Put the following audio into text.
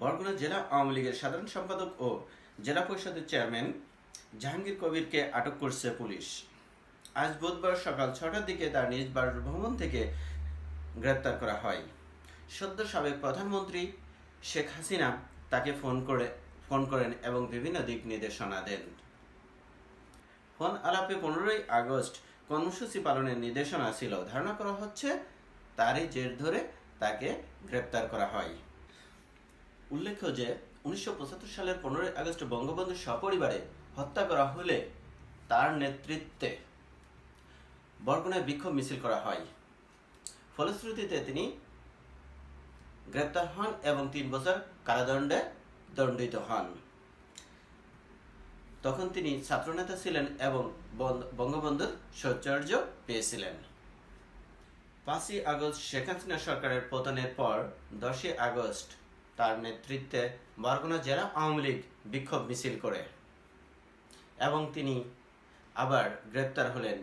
বরগুনা জেলা আওয়ামী লীগের সাধারণ সম্পাদক ও জেলা পরিষদের চেয়ারম্যান জাহাঙ্গীর কবিরকে আটক করছে পুলিশ। আজ বুধবার সকাল ছটার দিকে তার নিজ বাসভবন থেকে গ্রেপ্তার করা হয়। সদ্য সাবেক প্রধানমন্ত্রী শেখ হাসিনা তাকে ফোন করে, ফোন করেন এবং বিভিন্ন দিক নির্দেশনা দেন। ফোন আলাপে পনেরোই আগস্ট কর্মসূচি পালনের নির্দেশনা ছিল। ধারণা করা হচ্ছে, তারই জের ধরে তাকে গ্রেপ্তার করা হয়। উল্লেখ্য যে, উনিশশো পঁচাত্তর সালের পনেরোই আগস্ট বঙ্গবন্ধু সপরিবারে হত্যা করা হলে তার নেতৃত্বে বরগুনায় বিক্ষোভ মিছিল করা হয়। ফলশ্রুতিতে তিনি গ্রেপ্তার হন এবং তিন বছর কারাদণ্ডে দণ্ডিত হন। তখন তিনি ছাত্রনেতা ছিলেন এবং বন- বঙ্গবন্ধুর সৌচর্য পেয়েছিলেন। পাঁচই আগস্ট শেখ হাসিনা সরকারের পতনের পর দশই আগস্ট তার নেতৃত্বে বরগুনা জেলা আওয়ামী লীগ বিক্ষোভ মিছিল করে এবং তিনি আবার গ্রেপ্তার হলেন।